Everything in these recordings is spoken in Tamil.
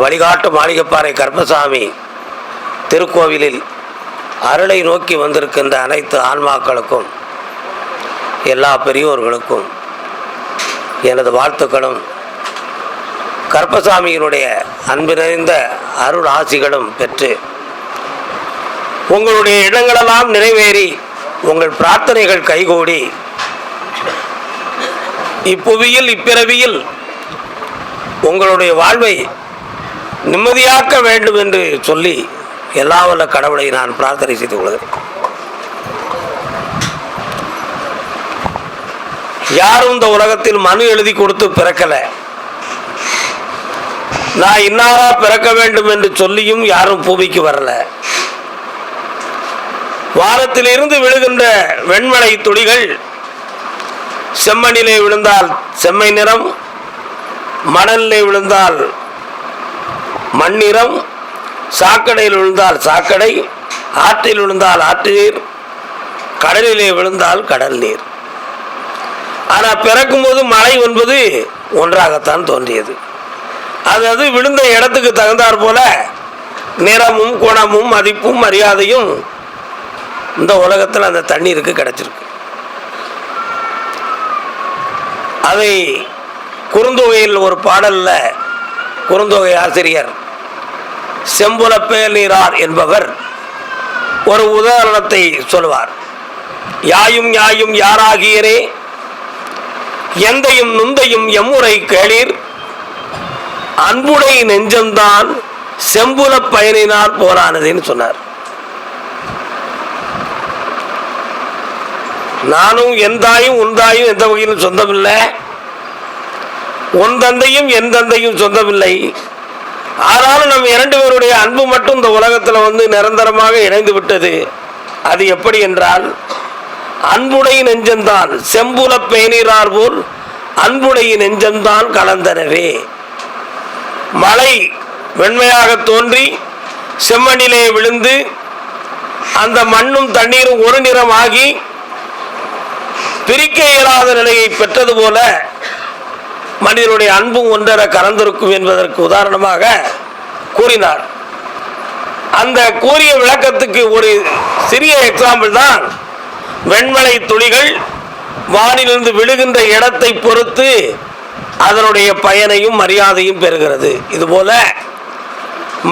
வழிகாட்டு மாளிகைப்பாறை கர்மசாமி திருக்கோவிலில் அருளை நோக்கி வந்திருக்கின்ற அனைத்து ஆன்மாக்களுக்கும் எல்லா பெரியோர்களுக்கும் எனது வாழ்த்துக்களும். கருப்பசாமியினுடைய அன்பு நிறைந்த அருள் ஆசிகளும் பெற்று உங்களுடைய இடங்களெல்லாம் நிறைவேறி உங்கள் பிரார்த்தனைகள் கைகூடி இப்புவியில் இப்பிறவியில் உங்களுடைய வாழ்வை நிம்மதியாக்க வேண்டும் என்று சொல்லி எல்லா வல்ல கடவுளை நான் பிரார்த்தனை செய்து கொள்கிறேன். யாரும் இந்த உலகத்தில் மனு எழுதி கொடுத்து பிறக்கல. நான் இன்னாரா பிறக்க வேண்டும் என்று சொல்லியும் யாரும் பூமிக்கு வரல. வாரத்திலிருந்து விழுகின்ற வெண்மலை துளிகள் செம்மண்ணிலே விழுந்தால் செம்மை நிறம் மணலிலே விழுந்தால் மண்ணிறம் சாக்கடையில் விழுந்தால் சாக்கடை ஆற்றில் விழுந்தால் ஆற்று நீர் கடலிலே விழுந்தால் கடல் நீர். ஆனால் பிறக்கும்போது மழை என்பது ஒன்றாகத்தான் தோன்றியது. அது அது விழுந்த இடத்துக்கு தகுந்தாற் போல நிறமும் குணமும் மதிப்பும் மரியாதையும் இந்த உலகத்தில் அந்த தண்ணீருக்கு கிடைச்சிருக்கு. அதை குறுந்தொகையில் ஒரு பாடலில் குறுந்தொகை ஆசிரியர். செம்புலப்பேலீரார் என்பவர் ஒரு உதாரணத்தை சொல்வார். யாயும் யாயும் யாராகியரே? எந்தையும் நுந்தையும் எம்முறை கேளீர்? அன்புடை நெஞ்சம்தான் செம்புல பயனினால் போரானதுன்னு சொன்னார். நானும் என் தாயும் உன் தாயும் எந்த வகையிலும் சொந்தமில்லை. உன் தந்தையும் என் தந்தையும் சொந்தமில்லை. ஆனாலும் நம் இரண்டு பேருடைய அன்பு மட்டும் இந்த உலகத்தில் வந்து நிரந்தரமாக இணைந்து விட்டது. அது எப்படி என்றால் அன்புடை நெஞ்சம்தான் செம்புல பேணிறார் போல் அன்புடைய நெஞ்சம்தான் கலந்தனவே. மழை வெண்மையாக தோன்றி செம்மண்ணிலே விழுந்து அந்த மண்ணும் தண்ணீரும் ஒரு நிறமாகி பிரிக்க இயலாத நிலையை பெற்றது போல மனிதனுடைய அன்பும் ஒன்றர கலந்திருக்கும் என்பதற்கு உதாரணமாக கூறினார். அந்த கூறிய விளக்கத்துக்கு ஒரு சிறிய எக்ஸாம்பிள் தான். வெண்மலை துளிகள் வானிலிருந்து விழுகின்ற இடத்தை பொறுத்து அதனுடைய பயனையும் மரியாதையும் பெறுகிறது. இதுபோல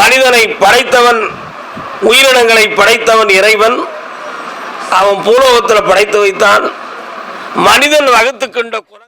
மனிதனை படைத்தவன் உயிரினங்களை படைத்தவன் இறைவன் அவன் பூலோகத்தில் படைத்து வைத்தான். மனிதன் வகுத்துக்கொண்ட குணங்களுடைய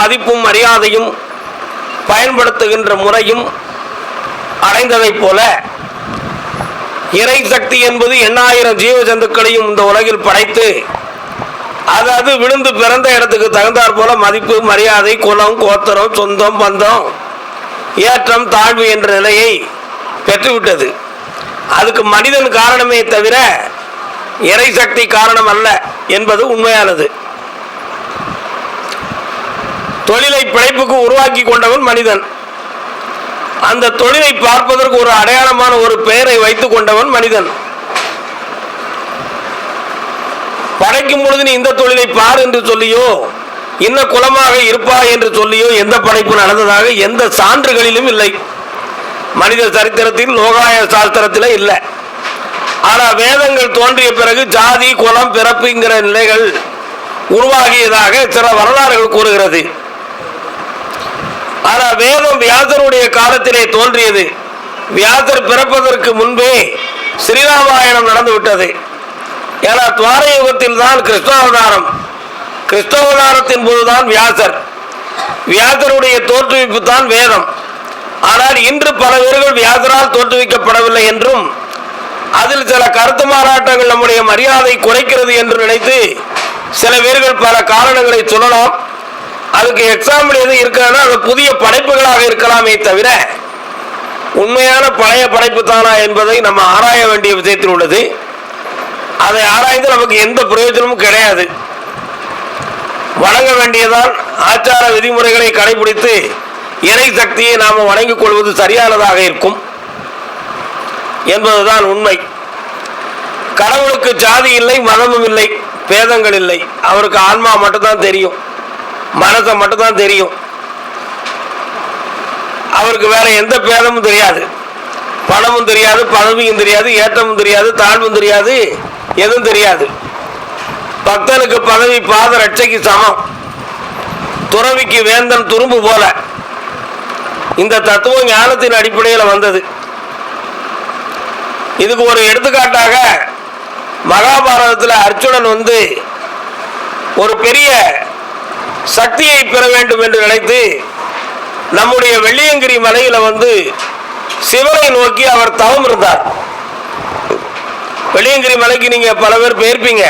மதிப்பும் மரியாதையும் பயன்படுத்துகின்ற முறையும் அடைந்ததைப் போல இறை சக்தி என்பது எண்ணாயிரம் ஜீவ ஜந்துக்களையும் இந்த உலகில் படைத்து அது அது விழுந்து பிறந்த இடத்துக்கு தகுந்தாற் போல மதிப்பு மரியாதை குலம் கோத்தரம் சொந்தம் பந்தம் ஏற்றம் தாழ்வு என்ற நிலையை பெற்றுவிட்டது. அதுக்கு மனிதன் காரணமே தவிர இறை சக்தி காரணம் அல்ல என்பது உண்மையானது. தொழிலை பிழைப்புக்கு உருவாக்கி கொண்டவன் மனிதன். அந்த தொழிலை பார்ப்பதற்கு ஒரு அடையாளமான ஒரு பெயரை வைத்துக் கொண்டவன் மனிதன். படைக்கும் பொழுது நீ இந்த தொழிலை பார் என்று சொல்லியோ இன்ன குலமாக இருப்பா என்று சொல்லியோ எந்த படைப்பு நடந்ததாக எந்த சான்றுகளிலும் இல்லை. மனித சரித்திரத்தில் லோகாய சாஸ்திரத்தில் இல்லை. ஆனால் வேதங்கள் தோன்றிய பிறகு ஜாதி குலம் பிறப்புங்கிற நிலைகள் உருவாகியதாக சில வரலாறுகள் கூறுகிறது. ஆனா வேதம் வியாசருடைய காலத்திலே தோன்றியது. வியாசர் பிறப்பதற்கு முன்பே ஸ்ரீராமாயணம் நடந்து விட்டது. ஏன்னா துவார யுகத்தில் தான் கிறிஸ்தவதாரம் கிறிஸ்தவதாரத்தின் போதுதான் வியாசர். வியாசருடைய தோற்றுவிப்பு தான் வேதம். ஆனால் இன்று பல பேர்கள் வியாசரால் தோற்றுவிக்கப்படவில்லை என்றும் அதில் சில கருத்து மாறாட்டங்கள் நம்முடைய மரியாதை குறைக்கிறது என்று நினைத்து சில பேர்கள் பல காரணங்களை சொல்லலாம். அதுக்கு எக்ஸாம்பிள் எது இருக்கிறதுனா அது புதிய படைப்புகளாக இருக்கலாமே தவிர உண்மையான பழைய படைப்பு தானா என்பதை நம்ம ஆராய வேண்டிய விஷயத்தில் உள்ளது. அதை ஆராய்ந்து நமக்கு எந்த பிரயோஜனமும் கிடையாது. வணங்க வேண்டியதான் ஆச்சார விதிமுறைகளை கடைபிடித்து இறை சக்தியை நாம் வணங்கிக் கொள்வது சரியானதாக இருக்கும் என்பதுதான் உண்மை. கடவுளுக்கு ஜாதி இல்லை மதமும் இல்லை பேதங்கள் இல்லை. அவருக்கு ஆன்மா மட்டும்தான் தெரியும். மனசை மட்டும்தான் தெரியும். அவருக்கு வேற எந்த பேதமும் தெரியாது. பணமும் தெரியாது பதவியும் தெரியாது ஏற்றமும் தெரியாது தாழ்வும் தெரியாது எதுவும் தெரியாது. பக்தனுக்கு பதவி பாத ரட்சைக்கு சமம். துறவிக்கு வேந்தன் துரும்பு போல. இந்த தத்துவம் ஞானத்தின் அடிப்படையில் வந்தது. இதுக்கு ஒரு எடுத்துக்காட்டாக மகாபாரதத்தில் அர்ஜுனன் வந்து ஒரு பெரிய சக்தியை பெற வேண்டும் என்று நினைத்து நம்முடைய வெள்ளியங்கிரி மலையில வந்து சிவனை நோக்கி அவர் தவம் இருந்தார். வெள்ளியங்கிரி மலைக்கு நீங்க பல பேர் போயிருப்பீங்க.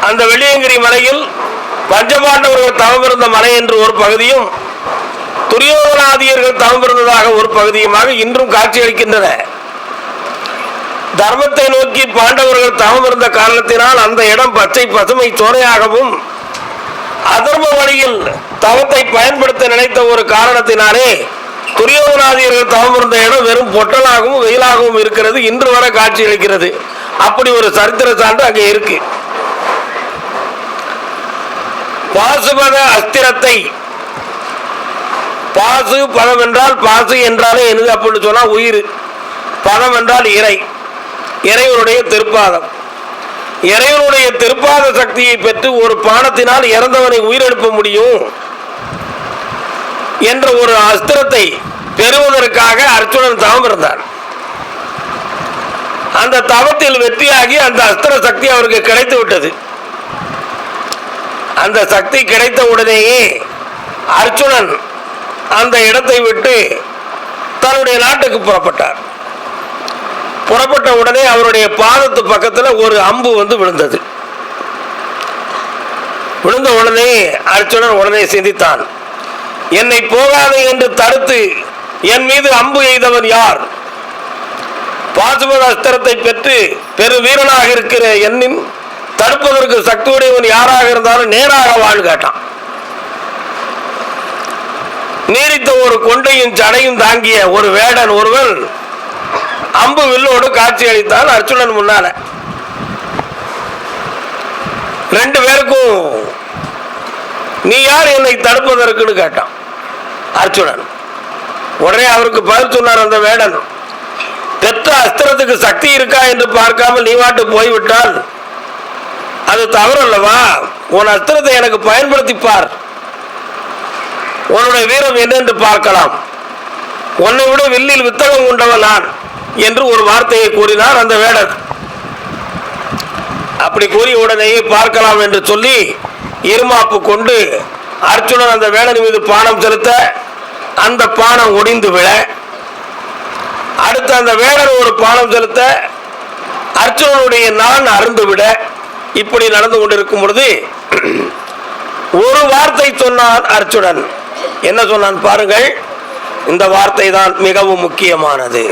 அந்த வெள்ளியங்கிரி மலையில் பஞ்சபாண்டவர்கள் தவம் இருந்த மலை என்று ஒரு பகுதியும் துரியோதனாதியர்கள் தவம் இருந்ததாக ஒரு பகுதியுமாக இன்றும் காட்சியளிக்கின்றன தர்மத்தை நோக்கி பாண்டவர்கள் தவம் இருந்த காரணத்தினால் அந்த இடம் பச்சை பசுமை துணையாகவும் அதர்ம வழியில் தவத்தை பயன்படுத்த நினைத்த ஒரு காரணத்தினாலே துரியோகநாதியர்கள் தவம் இருந்த இடம் வெறும் பொட்டலாகவும் வெயிலாகவும் இருக்கிறது. இன்று வரை காட்சியளிக்கிறது அப்படி ஒரு சரித்திர சான்று அங்கே இருக்கு. பாசுபத அஸ்திரத்தை பாசு பதம் என்றால் பாசு என்றாலே என்னது அப்படின்னு சொன்னால் உயிர். பதம் என்றால் இறை. இறைவனுடைய திருப்பாதம். இறைவனுடைய திருப்பாத சக்தியை பெற்று ஒரு பானத்தினால் இறந்தவனை உயிரெழுப்ப முடியும் என்ற ஒரு அஸ்திரத்தை பெறுவதற்காக அர்ஜுனன் தவம் இருந்தார். அந்த தவத்தில் வெற்றியாகி அந்த அஸ்திர சக்தி அவருக்கு கிடைத்து விட்டது. அந்த சக்தி கிடைத்த உடனேயே அர்ஜுனன் அந்த இடத்தை விட்டு தன்னுடைய நாட்டுக்கு புறப்பட்டார். புறப்பட்ட உடனே அவருடைய பாதத்து பக்கத்துல ஒரு அம்பு வந்து விழுந்தது. விழுந்த உடனே அர்ச்சுனன் உடனே சிந்தித்தான். என்னை போகாது என்று தடுத்து என் மீது அம்பு எய்தவன் யார்? பாசுபத அஸ்திரத்தை பெற்று பெரு வீரனாக இருக்கிற என்னின் தடுப்பதற்கு சக்தியுடையவன் யாராக இருந்தாலும் நேராக வாழ் கேட்டான். நீடித்த ஒரு கொண்டையும் சடையும் தாங்கிய ஒரு வேடன் ஒருவன் அம்பு வில்லோடு காட்சி அளித்தான் அர்ஜுனன் முன்னால. ரெண்டு பேருக்கும் நீ யார் என்னை தடுப்பதற்குன்னு கேட்டான் அர்ஜுனன். உடனே அவருக்கு பதில் சொன்னார் அந்த வேடன் பெற்ற அஸ்திரத்துக்கு சக்தி இருக்கா என்று பார்க்காமல் நீ வாட்டு போய்விட்டால் அது தவறு அல்லவா உன் அஸ்திரத்தை எனக்கு பயன்படுத்தி பார். உன்னுடைய வீரம் என்னென்று பார்க்கலாம். உன்னை விட வில்லில் வித்தகம் கொண்டவன் நான். என்று ஒரு வார்த்தையை கூறினார் அந்த வேடர். அப்படி கூறிய உடனேயே பார்க்கலாம் என்று சொல்லி இருமாப்பு கொண்டு அர்ஜுனன் அந்த வேடன் மீது பானம் செலுத்த அந்த பானம் ஒடிந்து விழ. அடுத்து அந்த வேடன் ஒரு பானம் செலுத்த அர்ஜுனனுடைய நான் அருந்து விட. இப்படி நடந்து கொண்டிருக்கும் பொழுது ஒரு வார்த்தை சொன்னான் அர்ஜுனன். என்ன சொன்னான் பாருங்கள். இந்த வார்த்தை தான் மிகவும் முக்கியமானது.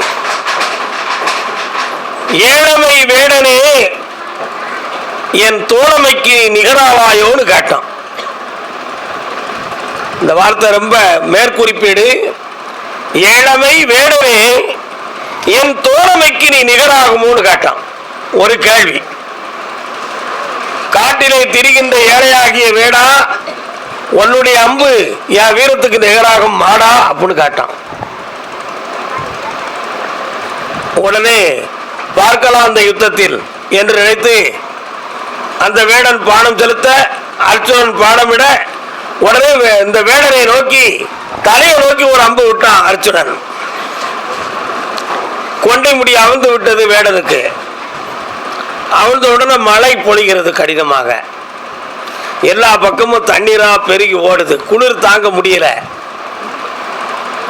ஏழமை வேடனே என் தோழமைக்கு நிகராவாயோன்னு கேட்டான். இந்த வார்த்தை ரொம்ப மேற்குறிப்பீடு. ஏழமை வேடனே என் தோழமைக்கு நீ நிகராகுமோன்னு கேட்டான். ஒரு கேள்வி. காட்டிலே திரிகின்ற ஏழையாகிய வேடா உன்னுடைய அம்பு என் வீரத்துக்கு நிகராகும் மாடா அப்படின்னு கேட்டான். உடனே பார்க்கலாம் அந்த யுத்தத்தில் என்று நினைத்து அந்த வேடன் பானம் செலுத்த அர்ச்சுனன் பானமிட உடனே வே- இந்த வேடனை நோக்கி தலையை நோக்கி ஒரு அம்பு விட்டான் அர்ச்சுனன் கொண்டை முடி அவிழ்ந்து விட்டது வேடனுக்கு. அவிழ்ந்த உடனே மழை பொழிகிறது கடினமாக. எல்லா பக்கமும் தண்ணீரா பெருகி ஓடுது. குளிர் தாங்க முடியல.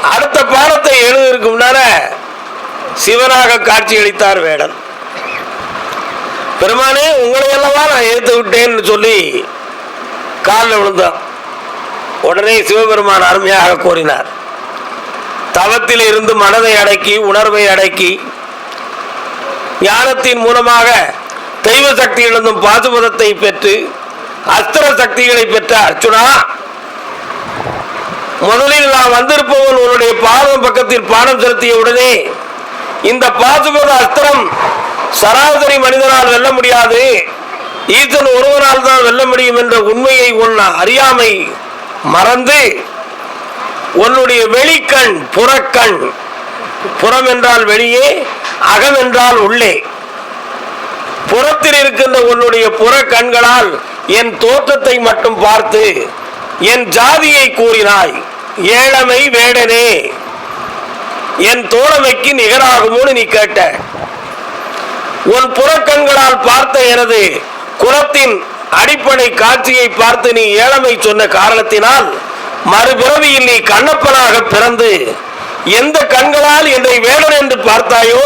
அடுத்த பாடத்தை எழுதுறதுக்கு முன்னால சிவனாக காட்சியளித்தார் வேடன். பெருமானே உங்களை அல்லவா நான் எடுத்து விட்டேன்னு சொல்லி காலில் விழுந்தான். உடனே சிவபெருமான் அருமையாக கூறினார். தவத்தில் இருந்து மனதை அடக்கி உணர்வை அடக்கி ஞானத்தின் மூலமாக தெய்வ சக்தியிலிருந்தும் பாசுபதத்தை பெற்று அஸ்திர சக்திகளை பெற்ற அர்ச்சுனா முதலில் நான் வந்திருப்பவன் உன்னுடைய பாதம் பக்கத்தில் பாடம் செலுத்திய உடனே இந்த பாசுபத அஸ்திரம் சராசரி மனிதனால் வெல்ல முடியாது. ஈசன் ஒருவனால் தான் வெல்ல முடியும் என்ற உண்மையை உன் அறியாமை மறந்து உன்னுடைய வெளிக்கண் புறக்கண் புறம் என்றால் வெளியே அகம் என்றால் உள்ளே. புறத்தில் இருக்கின்ற உன்னுடைய புற கண்களால் என் தோற்றத்தை மட்டும் பார்த்து என் ஜாதியை கூறினாய் ஏழமை வேடனே. என் தோழமைக்கு நிகராகுமோன்னு நீ கேட்ட. உன் புறக்கண்களால் பார்த்த எனது குலத்தின் அடிப்படை காட்சியை பார்த்து நீ ஏழமை சொன்ன காரணத்தினால் மறுபிறவியில் நீ கண்ணப்பனாக பிறந்து எந்த கண்களால் என்னை வேடன் என்று பார்த்தாயோ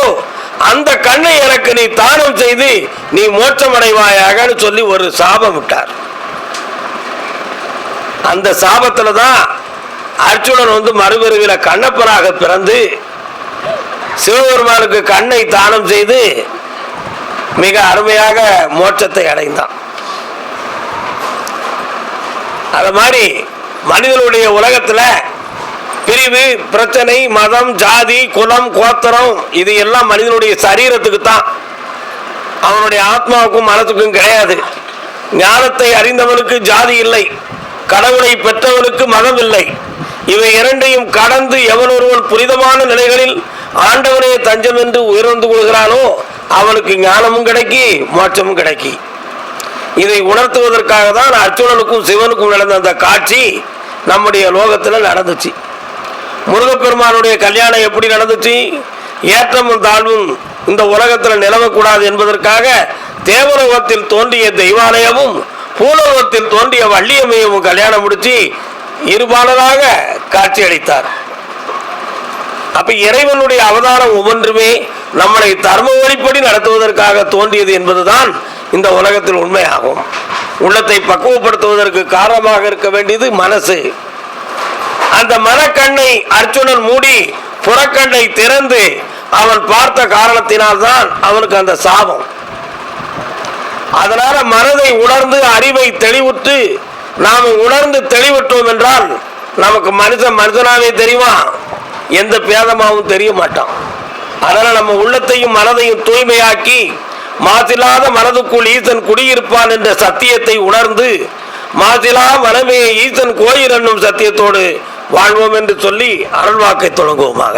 அந்த கண்ணை எனக்கு நீ தானம் செய்து நீ மோட்சமடைவாயாக சொல்லி ஒரு சாபம் விட்டார். அந்த சாபத்துல தான் அர்ஜுனன் வந்து மறுபிறவில கண்ணப்பனாக பிறந்து சிவபெருமானுக்கு கண்ணை தானம் செய்து மிக அருமையாக மோட்சத்தை அடைந்தான். அது மாதிரி மனிதனுடைய உலகத்துல பிரிவு பிரச்சனை மதம் ஜாதி குலம் கோத்தரம் இது எல்லாம் மனிதனுடைய சரீரத்துக்கு தான். அவனுடைய ஆத்மாவுக்கும் மனத்துக்கும் கிடையாது. ஞானத்தை அறிந்தவனுக்கு ஜாதி இல்லை. கடவுளை பெற்றவனுக்கு மதம் இல்லை. இவை இரண்டையும் கடந்து எவன் ஒருவன் புனிதமான நிலைகளில் ஆண்டவனே தஞ்சம் என்று உயர்ந்து கொள்கிறானோ அவனுக்கு ஞானமும் கிடைக்கி மோட்சமும் கிடைக்கி. இதை உணர்த்துவதற்காக தான் அர்ச்சுனனுக்கும் சிவனுக்கும் நடந்த அந்த காட்சி நம்முடைய லோகத்தில் நடந்துச்சு. முருகப்பெருமானுடைய கல்யாணம் எப்படி நடந்துச்சு? ஏற்றமும் தாழ்வும் இந்த உலகத்தில் நிலவக்கூடாது என்பதற்காக தேவலோகத்தில் தோன்றிய தெய்வாலயமும் பூலோகத்தில் தோன்றிய வள்ளியம்மையும் கல்யாணம் முடிச்சு இருபாலராக காட்சி அளித்தார் அப்ப இறைவனுடைய அவதாரம் ஒவ்வொன்றுமே நம்மளை தர்ம வழிப்படி நடத்துவதற்காக தோன்றியது என்பதுதான் இந்த உலகத்தில் உண்மையாகும். உள்ளத்தை பக்குவப்படுத்துவதற்கு காரணமாக இருக்க வேண்டியது மனசு. அந்த மனக்கண்ணை அர்ச்சுனன் மூடி புறக்கண்ணை திறந்து அவன் பார்த்த காரணத்தினால்தான் அவனுக்கு அந்த சாபம். அதனால மனதை உணர்ந்து அறிவை தெளிவுற்று நாம் உணர்ந்து தெளிவிட்டோம் என்றால் நமக்கு மனுஷன் மனிதனாவே தெரியுமா? எந்த பேதமாகவும் தெரிய மாட்டான். அதனால நம்ம உள்ளத்தையும் மனதையும் தூய்மையாக்கி மாசில்லாத மனதுக்குள் ஈசன் குடியிருப்பான் என்ற சத்தியத்தை உணர்ந்து மாசிலா மனமே ஈசன் கோயில் என்னும் சத்தியத்தோடு வாழ்வோம் என்று சொல்லி அருள்வாக்கை தொடங்குவோமாக.